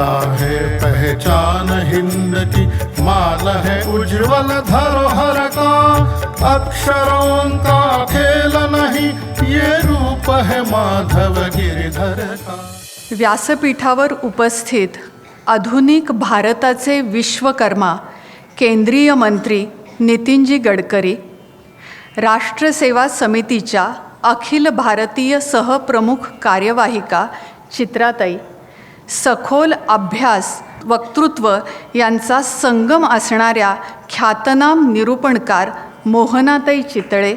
गीता है पहचान हिंद की माल है उज्जवल धरोहर का। अक्षरों का खेल नहीं ये रूप है माधव गिरधर का। व्यासपीठावर उपस्थित आधुनिक भारताचे विश्वकर्मा केंद्रीय मंत्री नितीनजी गडकरी राष्ट्रसेवा समितीच्या अखिल भारतीय सहप्रमुख कार्यवाहिका चित्राताई सखोल अभ्यास वक्तृत्व यांचा संगम असणाऱ्या ख्यातनाम निरूपणकार मोहनाताई चितळे.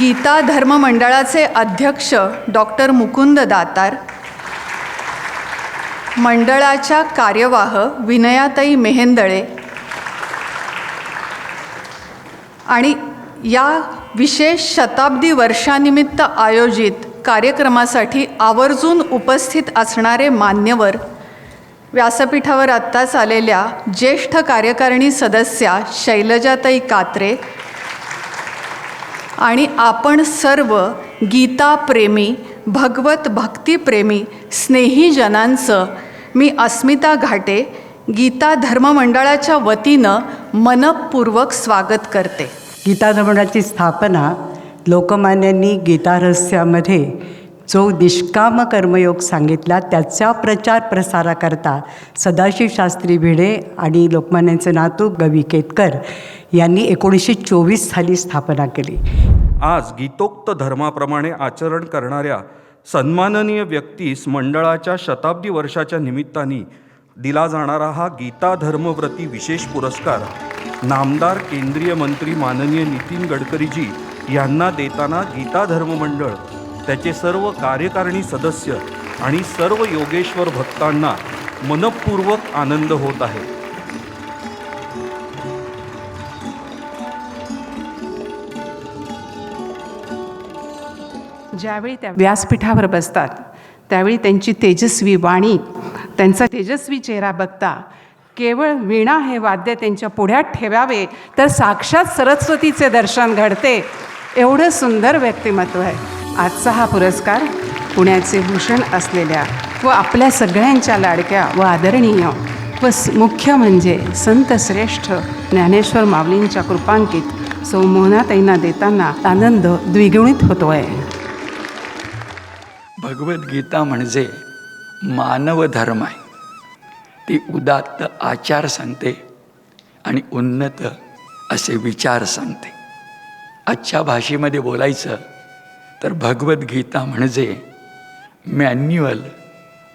गीता धर्म मंडळाचे अध्यक्ष डॉक्टर मुकुंद दातार. मंडळाच्या कार्यवाह विनयाताई मेहेंदळे. आणि या विशेष शताब्दी वर्षानिमित्त आयोजित कार्यक्रमासाठी आवर्जून उपस्थित असणारे मान्यवर व्यासपीठावर आत्ताच आलेल्या ज्येष्ठ कार्यकारिणी सदस्या शैलजाताई कात्रे आणि आपण सर्व गीताप्रेमी भगवत भक्तिप्रेमी स्नेहीजनांचं मी अस्मिता घाटे गीता धर्ममंडळाच्या वतीनं मनपूर्वक स्वागत करते. गीता स्थापना लोकमान्यांनी गीतारहस्यामध्ये जो निष्काम कर्मयोग सांगितला त्याचा प्रचार प्रसाराकरता सदाशिव शास्त्री भिडे आणि लोकमान्यांचे नातू गवी केतकर यांनी एकोणीसशे चोवीस साली स्थापना केली. आज गीतोक्त धर्माप्रमाणे आचरण करणाऱ्या सन्माननीय व्यक्तीस मंडळाच्या शताब्दी वर्षाच्या निमित्ताने दिला जाणारा हा गीता धर्मव्रती विशेष पुरस्कार नामदार केंद्रीय मंत्री माननीय नितीन गडकरीजी यांना देताना गीता धर्म मंडळ त्याचे सर्व कार्यकारिणी सदस्य आणि सर्व योगेश्वर भक्तांना मनपूर्वक आनंद होत आहे. ज्यावेळी त्या व्यासपीठावर बसतात त्यावेळी त्यांची तेजस्वी वाणी त्यांचा तेजस्वी चेहरा बघता केवळ वीणा हे वाद्य त्यांच्या पुढ्यात ठेवावे तर साक्षात सरस्वतीचे दर्शन घडते. एवढं सुंदर व्यक्तिमत्व आहे. आजचा हा पुरस्कार पुण्याचे भूषण असलेल्या व आपल्या सगळ्यांच्या लाडक्या व आदरणीय व मुख्य म्हणजे संत श्रेष्ठ ज्ञानेश्वर माऊलींच्या कृपांकित सौ मोहनाताईंना देताना आनंद द्विगुणित होतो आहे भगवद्गीता म्हणजे मानव धर्म आहे. ती उदात्त आचार सांगते आणि उन्नत असे विचार सांगते. आजच्या भाषेमध्ये बोलायचं तर भगवद्गीता म्हणजे मॅन्युअल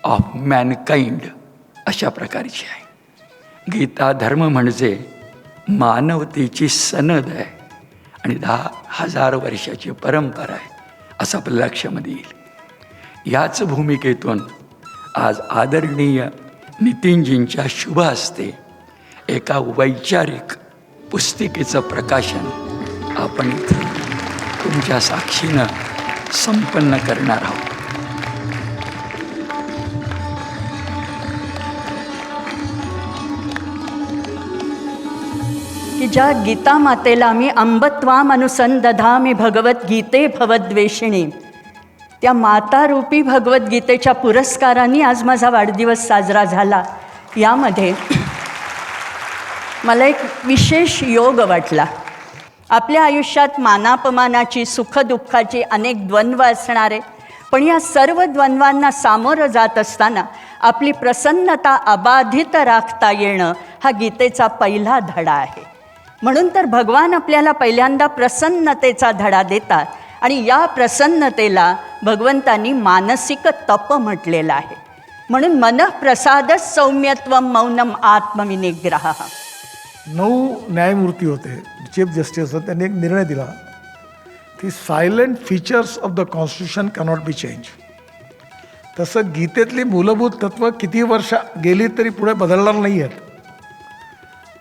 ऑफ मॅनकाइंड अशा प्रकारची आहे. गीता धर्म म्हणजे मानवतेची सनद आहे आणि दहा हजार वर्षाची परंपरा आहे असं आपल्या लक्षामध्ये येईल. याच भूमिकेतून आज आदरणीय नितीनजींच्या शुभ हस्ते एका वैचारिक पुस्तिकेचं प्रकाशन आपण तुमच्या साक्षीनं संपन्न करणार आहोत. की ज्या गीता मातेला मी अंबत्वाम अनुसंदधामी भगवद्गीते भवद्वेषिणी त्या मातारूपी भगवद्गीतेच्या पुरस्कारांनी आज माझा वाढदिवस साजरा झाला. यामध्ये मला एक विशेष योग वाटला. आपल्या आयुष्यात मानापमानाची सुखदुःखाची अनेक द्वंद्व असणारे पण या सर्व द्वंद्वांना सामोरं जात असताना आपली प्रसन्नता अबाधित राखता येणं हा गीतेचा पहिला धडा आहे. म्हणून तर भगवान आपल्याला पहिल्यांदा प्रसन्नतेचा धडा देतात आणि या प्रसन्नतेला भगवंतांनी मानसिक तप म्हटलेलं आहे. म्हणून मनप्रसाद सौम्यत्व मौनम आत्मविनिग्रह. नऊ न्यायमूर्ती होते चीफ जस्टिस होते त्यांनी एक निर्णय दिला. की silent features of the constitution cannot be change तसं गीतेतली मूलभूत तत्त्व किती वर्ष गेली तरी पुढे बदलणार नाही आहेत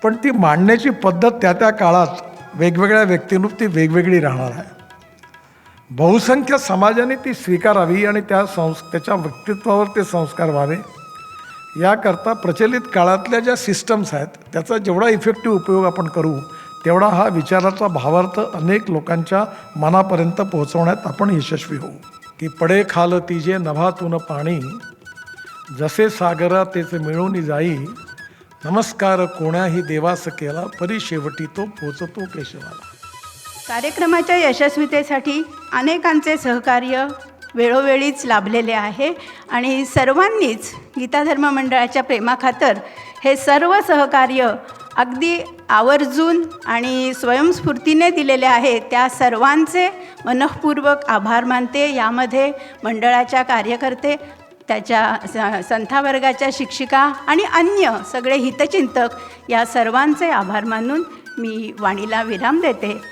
पण ती मांडण्याची पद्धत त्या त्या काळात वेगवेगळ्या व्यक्तींना ती वेगवेगळी राहणार आहे. बहुसंख्य समाजाने ती स्वीकारावी आणि त्या संस् त्याच्या व्यक्तित्वावर ते संस्कार व्हावे. याकरता प्रचलित काळातल्या ज्या सिस्टम्स आहेत त्याचा जेवढा इफेक्टिव्ह उपयोग आपण करू तेवढा हा विचाराचा भावार्थ अनेक लोकांच्या मनापर्यंत पोहोचवण्यात आपण यशस्वी होऊ. की पडे खाल तिजे नभातून पाणी जसे सागरा तेच मिळून जाई नमस्कार कोण्याही देवास केला परी शेवटी तो पोचतो केशवाला. कार्यक्रमाच्या यशस्वीतेसाठी अनेकांचे सहकार्य वेळोवेळीच लाभलेले आहे आणि सर्वांनीच गीताधर्म मंडळाच्या प्रेमाखातर हे सर्व सहकार्य अगदी आवर्जून आणि स्वयंस्फूर्तीने दिलेले आहे. त्या सर्वांचे मनःपूर्वक आभार मानते. यामध्ये मंडळाच्या कार्यकर्ते त्याच्या स- संथावर्गाच्या शिक्षिका आणि अन्य सगळे हितचिंतक या सर्वांचे आभार मानून मी वाणीला विराम देते.